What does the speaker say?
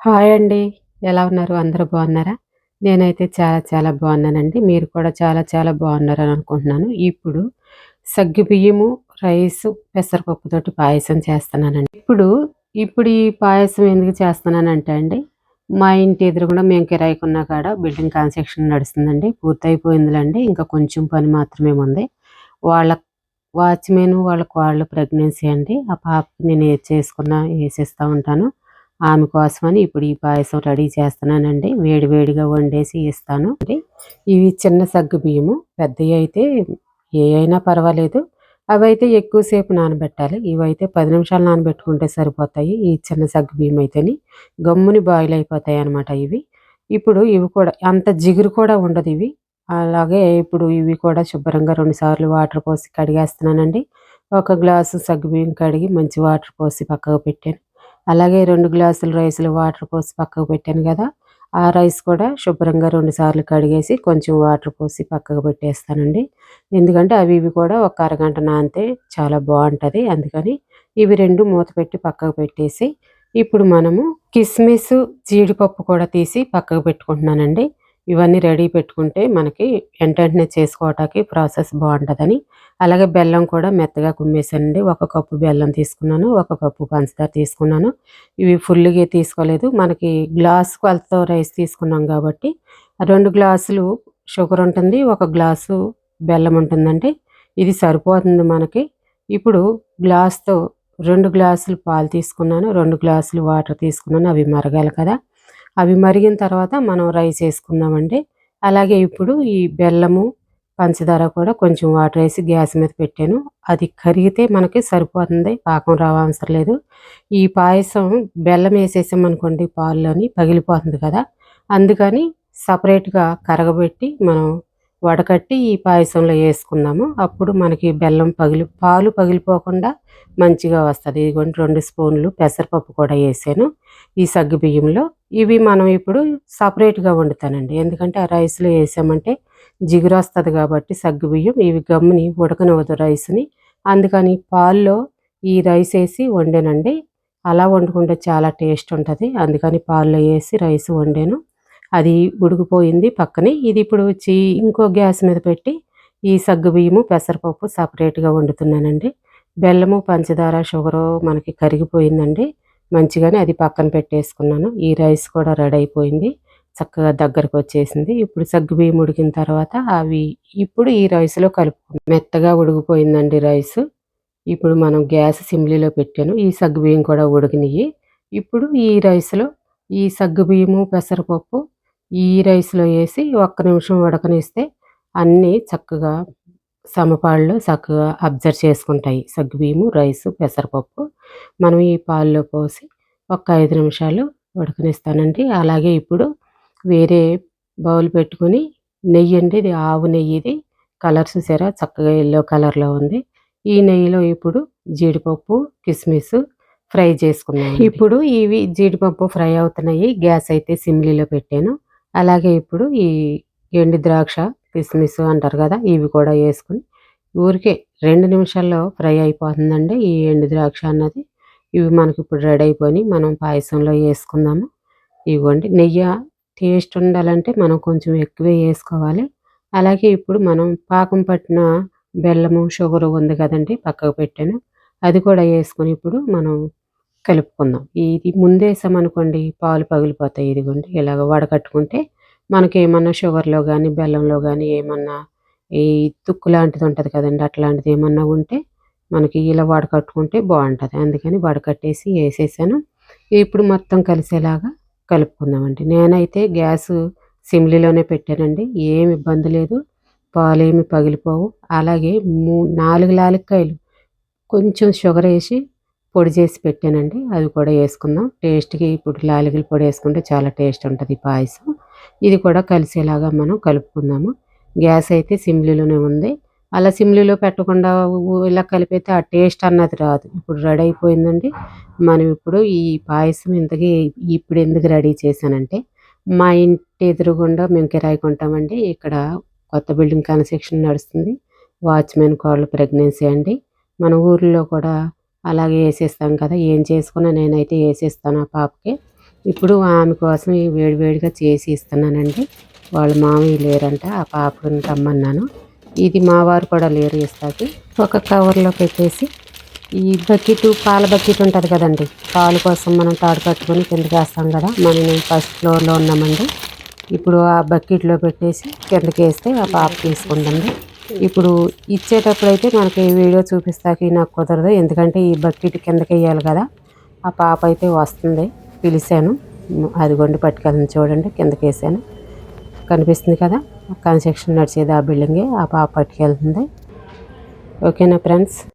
Hi అండి. ఎలా ఉన్నారు? అందరూ బాగున్నారా? నేనైతే చాలా చాలా బాగున్నానండి. మీరు కూడా చాలా చాలా బాగున్నారని అనుకుంటున్నాను. ఇప్పుడు సగ్గుబియ్యము, రైసు, పెసరపప్పుతోటి పాయసం చేస్తున్నానండి. ఇప్పుడు ఇప్పుడు ఈ పాయసం ఎందుకు చేస్తున్నానంటే అండి, మా ఇంటి ఎదురుగుండా మేము కిరాయికున్న కాడ బిల్డింగ్ కన్స్ట్రక్షన్ నడుస్తుందండి. పూర్తయిపోయిందిలండి ఇంకా కొంచెం పని మాత్రమే ఉంది. వాళ్ళ వాచ్‌మెన్ వాళ్ళ వాళ్ళు ప్రెగ్నెన్సీ అండి. ఆ పాపకి నేను ఏది చేసుకున్నా వేసేస్తూ ఉంటాను. ఆమె కోసమని ఇప్పుడు ఈ పాయసం రెడీ చేస్తున్నానండి. వేడి వేడిగా వండేసి ఇస్తాను. ఇవి చిన్న సగ్గు బియ్యము. పెద్దవి అయితే ఏ అయినా పర్వాలేదు. అవి అయితే ఎక్కువసేపు నానబెట్టాలి. ఇవైతే పది నిమిషాలు నానబెట్టుకుంటే సరిపోతాయి. ఈ చిన్న సగ్గు బియ్యం అయితేని గమ్ముని బాయిల్ అయిపోతాయి అన్నమాట ఇవి. ఇప్పుడు ఇవి కూడా అంత జిగురు కూడా ఉండదు ఇవి. అలాగే ఇప్పుడు ఇవి కూడా శుభ్రంగా 2 సార్లు వాటర్ పోసి కడిగేస్తున్నానండి. ఒక గ్లాసు సగ్గుబియ్యం కడిగి మంచి వాటర్ పోసి పక్కకు పెట్టాను. అలాగే రెండు గ్లాసులు రైస్‌లో వాటర్ పోసి పక్కకు పెట్టాను కదా! ఆ రైస్ కూడా శుభ్రంగా రెండు సార్లు కడిగేసి కొంచెం వాటర్ పోసి పక్కకు పెట్టేస్తానండి. ఎందుకంటే అవి ఇవి కూడా ఒక అరగంట నానితే చాలా బాగుంటుంది అందుకని ఇవి రెండు మూత పెట్టి పక్కకు పెట్టేసి ఇప్పుడు మనము కిస్మిస్, జీడిపప్పు కూడా తీసి పక్కకు పెట్టుకుంటున్నానండి. ఇవన్నీ రెడీ పెట్టుకుంటే మనకి వెంటనే చేసుకోవటానికి ప్రాసెస్ బాగుంటుందని అలాగే బెల్లం కూడా మెత్తగా కుమ్మేసానండి. ఒక కప్పు బెల్లం తీసుకున్నాను. ఒక కప్పు పంచదార తీసుకున్నాను. ఇవి ఫుల్గా తీసుకోలేదు. మనకి గ్లాస్ కొలతతో రైస్ తీసుకున్నాం కాబట్టి రెండు గ్లాసులు షుగర్ ఉంటుంది. ఒక గ్లాసు బెల్లం ఉంటుందండి. ఇది సరిపోతుంది మనకి. ఇప్పుడు గ్లాస్‌తో రెండు గ్లాసులు పాలు తీసుకున్నాను. రెండు గ్లాసులు వాటర్ తీసుకున్నాను. అవి మరగాలి కదా! అవి మరిగిన తర్వాత మనం రైస్ వేసుకుందామండి అలాగే ఇప్పుడు ఈ బెల్లము, పంచదార కూడా కొంచెం వాటర్ వేసి గ్యాస్ మీద పెట్టాను. అది కరిగితే మనకి సరిపోతుంది. పాకం రావవసరం లేదు. ఈ పాయసం బెల్లం వేసేసామనుకోండి పాల్లోని పగిలిపోతుంది కదా! అందుకని సపరేట్గా కరగబెట్టి మనం వడకట్టి ఈ పాయసంలో వేసుకుందాము అప్పుడు మనకి బెల్లం పగిలి పాలు పగిలిపోకుండా మంచిగా వస్తుంది ఇదిగోండి రెండు స్పూన్లు పెసరపప్పు కూడా వేసాను ఈ సగ్గుబియ్యంలో. ఇవి మనం ఇప్పుడు సపరేట్గా వండుతానండి. ఎందుకంటే ఆ రైస్‌లో వేసామంటే జిగురు వస్తుంది కాబట్టి సగ్గుబియ్యం ఇవి గమ్ముని ఉడకనివ్వదు రైస్‌ని. అందుకని పాల్లో ఈ రైస్ వేసి వండానండి. అలా వండుకుంటే చాలా టేస్ట్ ఉంటుంది అందుకని పాల్లో వేసి రైస్ వండాను. అది ఉడికిపోయింది పక్కనే. ఇది ఇప్పుడు వచ్చి ఇంకో గ్యాస్ మీద పెట్టి ఈ సగ్గుబియ్యము, పెసరపప్పు సపరేట్గా వండుతున్నానండి. బెల్లము, పంచదార, షుగరు మనకి కరిగిపోయిందండి. మంచిగానే అది పక్కన పెట్టేసుకున్నాను. ఈ రైస్ కూడా రెడీ అయిపోయింది. చక్కగా దగ్గరకు వచ్చేసింది ఇప్పుడు సగ్గుబియ్యం ఉడికిన తర్వాత అవి ఇప్పుడు ఈ రైస్‌లో కలుపుకున్నాం. మెత్తగా ఉడికిపోయిందండి రైస్ ఇప్పుడు మనం గ్యాస్ సిమ్లీలో పెట్టాను. ఈ సగ్గుబియ్యం కూడా ఉడికినాయి ఇప్పుడు ఈ రైస్‌లో ఈ సగ్గుబియ్యము, పెసరపప్పు ఈ రైస్‌లో వేసి ఒక్క నిమిషం ఉడకనిస్తే అన్నీ చక్కగా సమపాళ్ళు చక్కగా అబ్జర్వ్ చేసుకుంటాయి. సగ్గుబియ్యము, రైసు, పెసరపప్పు. మనం ఈ పాల్లో పోసి ఒక ఐదు నిమిషాలు ఉడకనిస్తానండి. అలాగే ఇప్పుడు వేరే బౌల్ పెట్టుకొని అండి ఇది ఆవు నెయ్యి ఇది. కలర్ చూసారా? చక్కగా ఎల్లో కలర్‌లో ఉంది. ఈ నెయ్యిలో ఇప్పుడు జీడిపప్పు, కిస్మిస్ ఫ్రై చేసుకున్నాను ఇప్పుడు ఇవి జీడిపప్పు ఫ్రై అవుతున్నాయి. గ్యాస్ అయితే సిమ్లీలో పెట్టాను. అలాగే ఇప్పుడు ఈ ఎండు ద్రాక్ష, కిస్మిస్ అంటారు కదా! ఇవి కూడా వేసుకుని ఊరికే రెండు నిమిషాల్లో ఫ్రై అయిపోతుందండి. ఈ ఎండు ద్రాక్ష అన్నది. ఇవి మనకిప్పుడు రెడీ అయిపోయి మనం పాయసంలో వేసుకుందాము ఇగోండి నెయ్యి టేస్ట్ ఉండాలంటే మనం కొంచెం ఎక్కువే వేసుకోవాలి అలాగే ఇప్పుడు మనం పాకం పట్టిన బెల్లము, షుగర్ ఉంది కదండి పక్కకు పెట్టాను. అది కూడా వేసుకొని ఇప్పుడు మనం కలుపుకుందాం. ఇది ముందేసామనుకోండి పాలు పగిలిపోతాయి. ఇదిగోండి ఇలాగ వడకట్టుకుంటే మనకేమన్నా షుగర్‌లో కానీ బెల్లంలో కానీ ఏమన్నా ఈ తుక్కు లాంటిది ఉంటుంది కదండి అట్లాంటిది ఏమన్నా ఉంటే మనకి ఇలా వడకట్టుకుంటే బాగుంటుంది అందుకని వడకట్టేసి వేసేసాను ఇప్పుడు మొత్తం కలిసేలాగా కలుపుకుందామండి. నేనైతే గ్యాస్ సిమ్లీలోనే పెట్టానండి. ఏమి ఇబ్బంది లేదు. పాలేమి పగిలిపోవు. అలాగే మూ నాలుగు లాలిక్కాయలు కొంచెం షుగర్ వేసి పొడి చేసి పెట్టానండి. అవి కూడా వేసుకుందాం టేస్ట్‌కి ఇప్పుడు యాలకుల పొడి వేసుకుంటే చాలా టేస్ట్ ఉంటుంది పాయసం. ఇది కూడా కలిసేలాగా మనం కలుపుకుందాము. గ్యాస్ అయితే సిమ్లీలోనే ఉంది. అలా సిమ్లీలో పెట్టకుండా ఇలా కలిపితే ఆ టేస్ట్ అన్నది రాదు. ఇప్పుడు రెడీ అయిపోయిందండి. మనం ఇప్పుడు ఈ పాయసం ఇంతకీ ఇప్పుడు ఎందుకు రెడీ చేశానంటే మా ఇంటి ఎదురుగుండా మేము కిరాయికుంటామండి. ఇక్కడ కొత్త బిల్డింగ్ కన్స్ట్రక్షన్ నడుస్తుంది. వాచ్‌మెన్ కోళ్ళు ప్రెగ్నెన్సీ అండి. మన ఊర్లో కూడా అలాగే వేసేస్తాం కదా! ఏం చేసుకున్నా నేనైతే వేసేస్తాను ఆ పాపకి. ఇప్పుడు ఆమె కోసం వేడివేడిగా చేసి ఇస్తున్నానండి వాళ్ళ మామయ్య లేరంట ఆ పాపను రమ్మన్నాను ఇది మా వారు కూడా లేరు ఇస్తాకి ఒక కవర్లో పెట్టేసి ఈ బకెట్ పాల బకెట్ ఉంటుంది కదండి. పాలు కోసం మనం తాడు కట్టుకొని కిందకి వేస్తాం కదా. మనం ఫస్ట్ ఫ్లోర్లో ఉన్నామండి. ఇప్పుడు ఆ బకెట్లో పెట్టేసి కిందకి వేస్తే ఆ పాప తీసుకుంటుంది. ఇప్పుడు ఇచ్చేటప్పుడు అయితే మనకి వీడియో చూపిస్తాకి నాకు కుదరదు. ఎందుకంటే ఈ బకెట్ కిందకి వేయాలి కదా. ఆ పాప అయితే వస్తుంది. పిలిచాను. అదిగోండి పట్టుకెళ్ళండి చూడండి. కిందకి వేసాను. కనిపిస్తుంది కదా. కన్స్ట్రక్షన్ నడిచేది ఆ బిల్డింగే ఆ పాప పట్టుకెళ్తుంది ఓకేనా ఫ్రెండ్స్